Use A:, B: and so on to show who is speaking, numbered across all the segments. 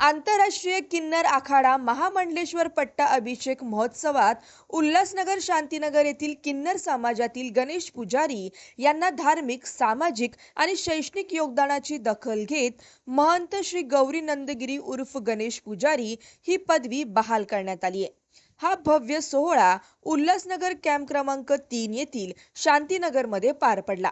A: आंतरराष्ट्रीय किन्नर आखाडा महामंडलेश्वर पट्टा अभिषेक महोत्सवात उल्हासनगर शांतीनगर येथील किन्नर समाजातील गणेश पुजारी यांना धार्मिक सामाजिक आणि शैक्षणिक योगदानाची दखल घेत महंत श्री गौरी नंदगिरी उर्फ गणेश पुजारी ही पदवी बहाल करण्यात आली आहे. हा भव्य सोहळा उल्हासनगर कॅम्प क्रमांक तीन येथील शांतीनगरमध्ये पार पडला.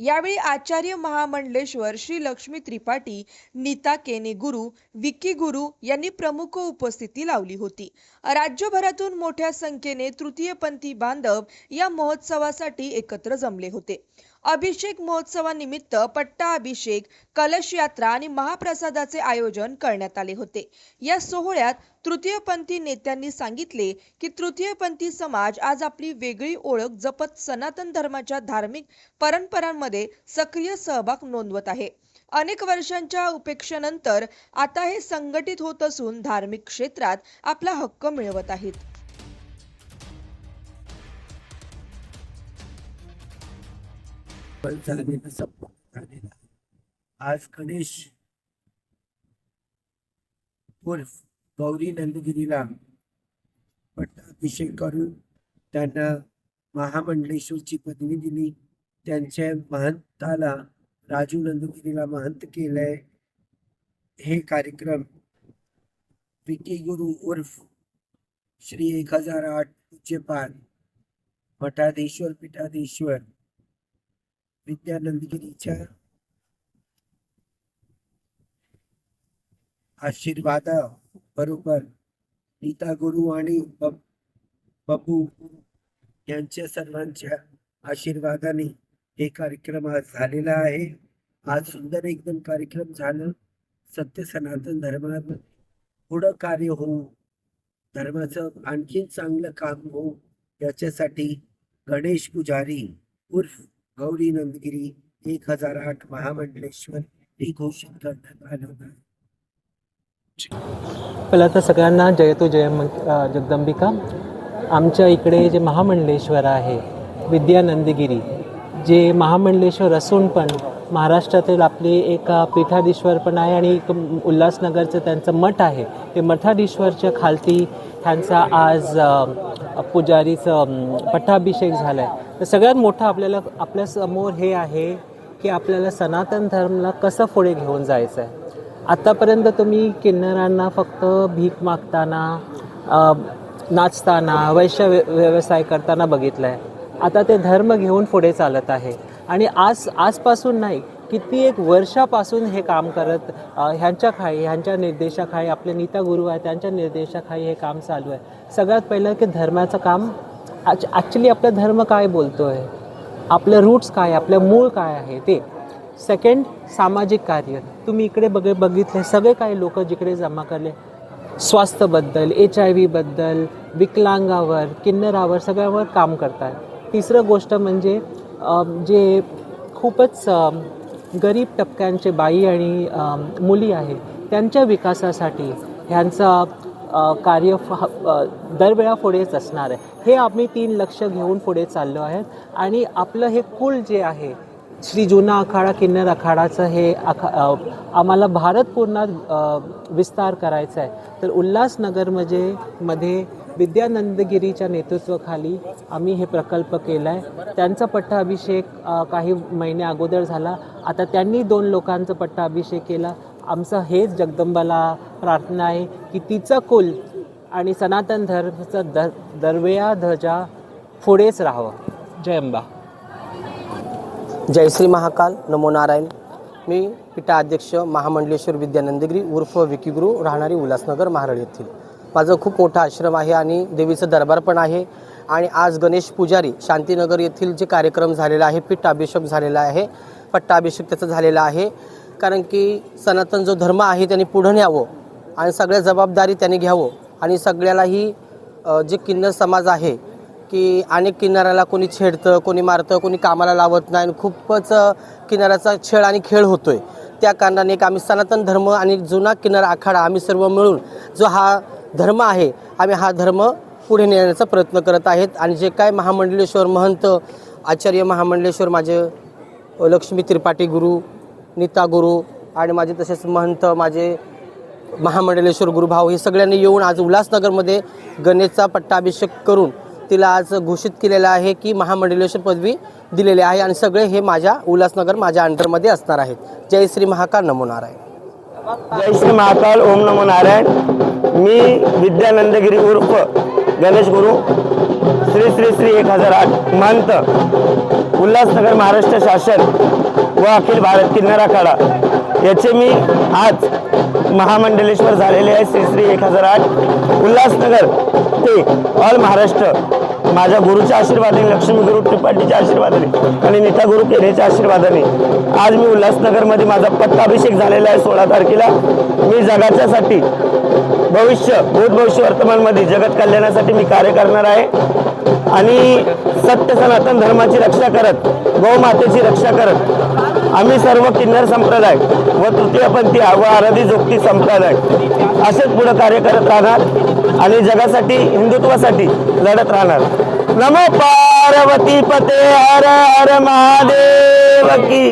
A: यावेळी आचार्य महामंडलेश्वर श्री लक्ष्मी त्रिपाठी नीता केने गुरु विक्की गुरु यांनी प्रमुख उपस्थिती लावली होती. राज्यभरातून मोठ्या संख्येने तृतीयपंथी बांधव या महोत्सवासाठी एकत्र जमले होते. अभिषेक महोत्सवानिमित्त पट्टा अभिषेक कलश यात्रा आणि महाप्रसादाचे आयोजन करण्यात आले होते. या सोहळ्यात तृतीयपंथी नेत्यांनी सांगितले की तृतीयपंथी समाज आज आपली वेगळी ओळख जपत सनातन धर्माच्या धार्मिक परंपरांमध्ये सक्रिय सहभाग नोंदवत आहे. अनेक वर्षांच्या उपेक्षेनंतर आता हे संघटित होत असून धार्मिक क्षेत्रात आपला हक्क मिळवत आहेत.
B: आज गणेश उर्फ गौरी नंदगिरीला पट्टाभिषेक करून त्यांना महामंडलेश्वरची पदवी दिली त्यांच्या महंताला राजू नंदगिरीला महंत केलंय. हे कार्यक्रम विकी गुरु उर्फ श्री एक हजार आठ पूज्यपाल मठाधीश्वर पीठाधीश्वर. विद्यानंदगिरीच्या आशीर्वादा बरोबर नीता गुरु आणि बब- बबू यांच्या सर्वांच्या आशीर्वादाने हे कार्यक्रम आज झालेला आहे. आज सुंदर एकदम कार्यक्रम झालं. सत्य सनातन धर्मात पुढं कार्य होऊ धर्माचं आणखीन चांगलं काम होऊ याच्यासाठी गणेश पुजारी उर्फ गौरी नंदगिरी एक हजार आठ महामंडलेश्वर हे घोषित करण्यात आलं आहे
C: पहिला तर सगळ्यांना जयतो जय जगदंबिका. आमच्या इकडे जे महामंडलेश्वर आहे विद्यानंदगिरी जे महामंडलेश्वर असून पण महाराष्ट्रातील आपली एक पीठाधीश्वर पण आहे आणि एक उल्हासनगरचं त्यांचं मठ आहे. ते मठाधीश्वरच्या खालती ह्यांचा आज पुजारीचं पट्टाभिषेक झाला आहे तर सगळ्यात मोठं आपल्याला आपल्यासमोर हे आहे की आपल्याला सनातन धर्मला कसं पुढे घेऊन जायचं आहे आत्तापर्यंत तुम्ही किन्नरांना फक्त भीक मागताना नाचताना वैश्य व्य- व्यवसाय करताना बघितलं आहे आता ते धर्म घेऊन पुढे चालत आहे. आणि आज आजपासून नाही किती एक वर्षापासून हे काम करत ह्यांच्या खाई ह्यांच्या निर्देशाखाली आपले नीता गुरु आहे त्यांच्या निर्देशाखाली हे काम चालू आहे. सगळ्यात पहिलं की धर्माचं काम ॲक्च्युली आपला धर्म काय बोलतो आहे आपलं रूट्स काय आपलं मूळ काय आहे ते. सेकंड सामाजिक कार्य. तुम्ही इकडे बघ बघितले सगळे काही लोक जिकडे जमा करले स्वास्थ्यबद्दल एच आय व्हीबद्दल विकलांगावर किन्नरावर सगळ्यावर काम करतात. तिसरं गोष्ट म्हणजे जे खूपच गरीब टप्प्यांचे बाई आणि मुली आहे त्यांच्या विकासासाठी ह्यांचा कार्य फ दरवेळा पुढेच असणार आहे. हे आम्ही तीन लक्ष घेऊन पुढे चाललो आहेत. आणि आपलं हे कुल जे आहे श्री जुना आखाडा किन्नर आखाडाचं हे आखा आम्हाला भारत पूर्ण विस्तार करायचा आहे. तर उल्हासनगरमध्ये मध्ये विद्यानंदगिरीच्या नेतृत्वाखाली आम्ही हे प्रकल्प केला आहे त्यांचा पट्टाभिषेक काही महिने अगोदर झाला. आता त्यांनी दोन लोकांचा पट्टाभिषेक केला. आमचं हेच जगदंबाला प्रार्थना आहे की तिचं कुल आणि सनातन धर्मचा दर दरवेळा ध्वजा पुढेच राहावं. जय अंबा.
D: जय श्री महाकाल. नमो नारायण. मी पीठाध्यक्ष महामंडलेश्वर विद्यानंदगिरी उर्फ विकीगुरू राहणारी उल्हासनगर महाराळ येथील. माझं खूप मोठा आश्रम आहे आणि देवीचं दरबार पण आहे. आणि आज गणेश पुजारी शांतीनगर येथील जे कार्यक्रम झालेला आहे पीठाभिषेक झालेला आहे पट्टाभिषेक त्याचा झालेला आहे. कारण की सनातन जो धर्म आहे त्यांनी पुढं न्यावं आणि सगळ्या जबाबदारी त्यांनी घ्यावं. आणि सगळ्यालाही जे किन्नर समाज आहे की अनेक किनाऱ्याला कोणी छेडतं कोणी मारतं कोणी कामाला लावत नाही आणि खूपच किनाऱ्याचा छेड आणि खेळ होतोय. त्या कारणाने एक आम्ही सनातन धर्म आणि जुना किनारा आखाडा आम्ही सर्व मिळून जो हा धर्म आहे. आम्ही हा धर्म पुढे नेण्याचा प्रयत्न करत आहेत. आणि जे काय महामंडलेश्वर महंत आचार्य महामंडलेश्वर माझे लक्ष्मी त्रिपाठी गुरु नीता गुरु आणि माझे तसेच महंत माझे महामंडलेश्वर गुरुभाव हे सगळ्यांनी येऊन आज उल्हासनगरमध्ये गणेशचा पट्टाभिषेक करून तिला आज घोषित केलेलं आहे की महामंडलेश्वर पदवी दिलेली आहे आणि सगळे हे माझ्या उल्हासनगर माझ्या अंडरमध्ये असणार आहेत. जय श्री महाकाल नमो नारायण.
E: जय श्री महाकाल ओम नमो नारायण. मी विद्यानंदगिरी उर्फ गणेश गुरु श्री श्री श्री एक हजार आठ महंत उल्हासनगर महाराष्ट्र शासन व अखिल भारत किन्नर आखाडा याचे मी आज महामंडलेश्वर झालेले आहे. श्री श्री एक हजार आठ उल्हासनगर ते ऑल महाराष्ट्र. माझ्या गुरुच्या आशीर्वादाने लक्ष्मी गुरु त्रिपाठीच्या आशीर्वादाने आणि नीता गुरु केरेच्या आशीर्वादाने आज मी उल्हासनगरमध्ये माझा पट्टाभिषेक झालेला आहे सोळा तारखेला. मी जगाच्यासाठी भविष्य भूत भविष्य वर्तमानमध्ये जगत कल्याणासाठी मी कार्य करणार आहे. आणि सत्य सनातन धर्माची रक्षा करत गौमातेची रक्षा करत आम्ही सर्व किन्नर संप्रदाय व तृतीयपंथी व आराधी जोगती संप्रदाय असेच पुढे कार्य करत राहणार आणि जगासाठी हिंदुत्वासाठी लढत राहणार. नमो पार्वती पते हर हर महादेव की.